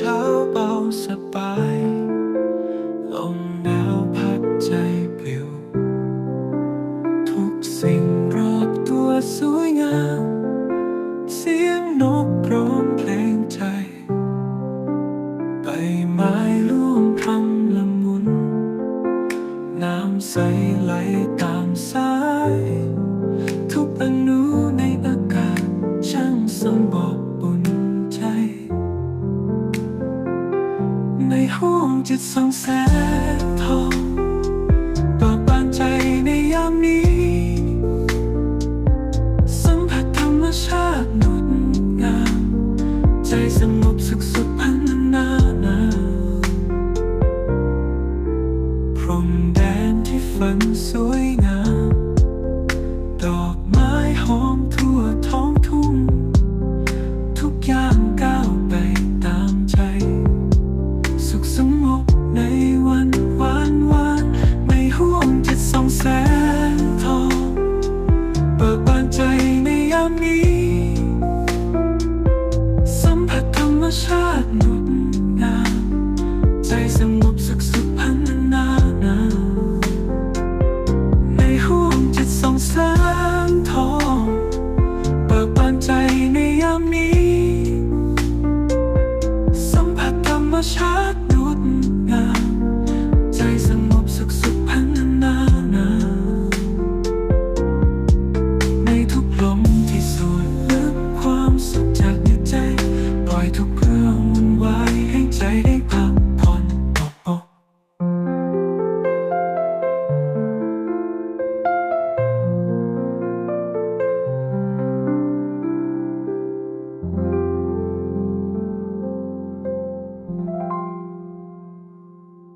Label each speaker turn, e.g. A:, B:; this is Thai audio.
A: เช้าเบาสบายลมหนาวพัดใจปลิว ทุกสิ่งรอบตัวสวยงาม เสียงนกร้องเพลงใจ ใบไม้ร่วงพรำละมุน น้ำใสไหลตามสาย ทุกอนุในอากาศช่างสมบอกบุญ ในห้องจิตส่องแสงทองเปิดบานใจในยามนี้ สัมผัสธรรมชาตินุดงาม ใจสงบสุขสุดพันนานาพรมแดนที่ฝันสวยงาม Some